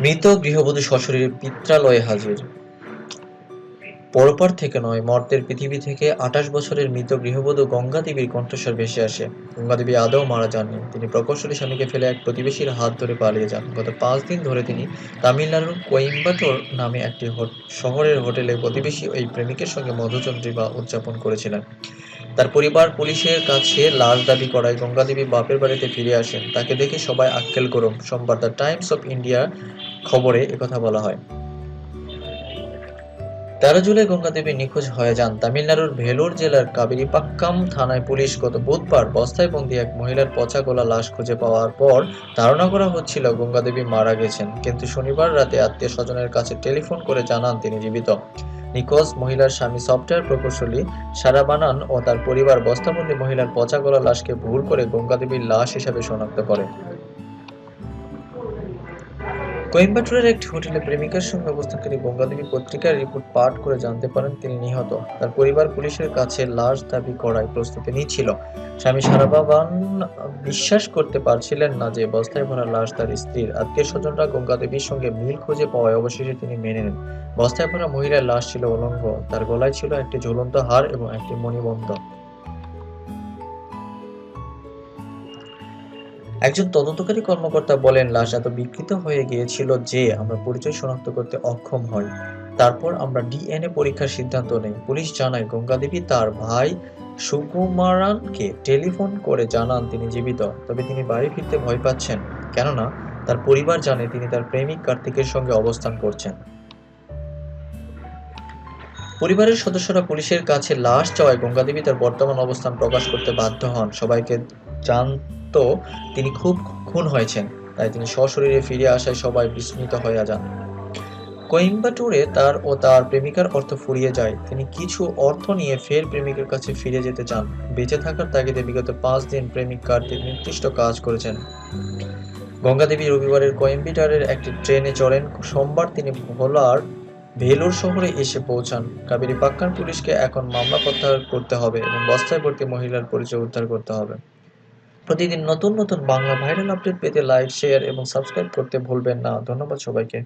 মৃত গৃহবধূ সশরীরে পিত্রালয়ে হাজির। পরপার থেকে নয়, মর্তের পৃথিবী থেকে আঠাশ বছরের মৃত গৃহবধূ গঙ্গা দেবীর কণ্ঠস্বর ভেসে আসে। গঙ্গা দেবী আদৌ মারা যাননি। তিনি প্রকৌশলী স্বামীকে ফেলে এক প্রতিবেশীর হাত ধরে পালিয়ে যান। গত পাঁচ দিন ধরে তিনি তামিলনাড়ুর কোয়েম্বাটোর নামে একটি শহরের হোটেলে প্রতিবেশী ওই প্রেমিকের সঙ্গে মধুচন্দ্রিমা উদযাপন করেছিলেন। তার পরিবার, পুলিশের কাছে লাশ দাবি করায় গঙ্গা দেবী বাপের বাড়িতে ফিরে আসেন। তাকে দেখে সবাই আক্কেল গরম। সোমবার দ্য টাইমস অফ ইন্ডিয়া খবরে একথা বলা হয়। তেরো জুলাই গঙ্গাদেবী নিখোঁজ হয়ে যান তামিলনাড়ুর ভেলোর জেলার কাবেরিপাক্কাম থানায় পুলিশ গত বুধবার বস্তায় বন্দী এক মহিলার পচা গলা লাশ খুঁজে পাওয়ার পর ধারণা করা হচ্ছিল গঙ্গাদেবী মারা গেছেন। কিন্তু শনিবার রাতে আত্মীয় স্বজনের কাছে টেলিফোন করে জানান তিনি জীবিত। নিখোঁজ মহিলার স্বামী সফটওয়্যার প্রকৌশলী সারা বানান ও তার পরিবার বস্তাবন্দি মহিলার পচা গলা লাশকে ভুল করে গঙ্গাদেবীর লাশ হিসাবে শনাক্ত করে। কোয়েম্বাটুরের একটি হোটেলে প্রেমিকার সঙ্গে অবস্থানকারী গঙ্গাদেবী পত্রিকার রিপোর্ট পাঠ করে জানতে পারেন তিনি নিহত। তার পরিবার পুলিশের কাছে লাশ দাবি করায় প্রস্তুতি নিচ্ছিল। স্বামী সারাবাবান বিশ্বাস করতে পারছিলেন না যে বস্তায় ভরা লাশ তার স্ত্রীর আত্মীয় স্বজনরা গঙ্গাদেবীর সঙ্গে মিল খুঁজে পাওয়ায় অবশেষে তিনি মেনে নেন। বস্তায় ভরা মহিলার লাশ ছিল অলঙ্গ তার গলায় ছিল একটি ঝুলন্ত হার এবং একটি মণিবন্ধ একজন তদন্তকারী কর্মকর্তা বলেন, লাশ এত বিকৃত হয়ে গিয়েছিল যে আমরা পরিচয় শনাক্ত করতে অক্ষম হই। তারপর আমরা ডিএনএ পরীক্ষার সিদ্ধান্ত নেই। পুলিশ জানায়, গঙ্গাদেবী তার ভাই সুকুমারানকে টেলিফোন করে জানান তিনি জীবিত, তবে তিনি বাড়ি ফিরতে ভয় পাচ্ছেন। কেননা, তার পরিবার জানে তিনি তার প্রেমিক কার্তিকের সঙ্গে অবস্থান করছেন। পরিবারের সদস্যরা পুলিশের কাছে লাশ চাওয়ায় গঙ্গাদেবী তার বর্তমান অবস্থান প্রকাশ করতে বাধ্য হন। সবাইকে জানতো তিনি খুব খুন হয়েছেন, তাই তিনি সশরীরে ফিরে আসায় সবাই বিস্মিত হয়ে যান। কোয়েম্বাটুরে তার ও তার প্রেমিকার অর্থ ফুরিয়ে যায়। তিনি কিছু অর্থ নিয়ে ফের প্রেমিকের কাছে ফিরে যেতে চান। বেঁচে থাকার তাগিদে বিগত পাঁচ দিন প্রেমিক কার্তিক নির্দিষ্ট কাজ করেছেন। গঙ্গাদেবী রবিবারের কোয়েম্বিটারের একটি ট্রেনে চড়েন। সোমবার তিনি ভোলার ভেলোর শহরে এসে পৌঁছান। কাবেরী পাক্কান পুলিশকে এখন মামলা প্রত্যাহার করতে হবে এবং বস্তায় ভর্তি মহিলার পরিচয় উদ্ধার করতে হবে। প্রতিদিন নতুন নতুন বাংলা ভাইরাল আপডেট পেতে লাইক, শেয়ার এবং সাবস্ক্রাইব করতে ভুলবেন না। ধন্যবাদ সবাইকে।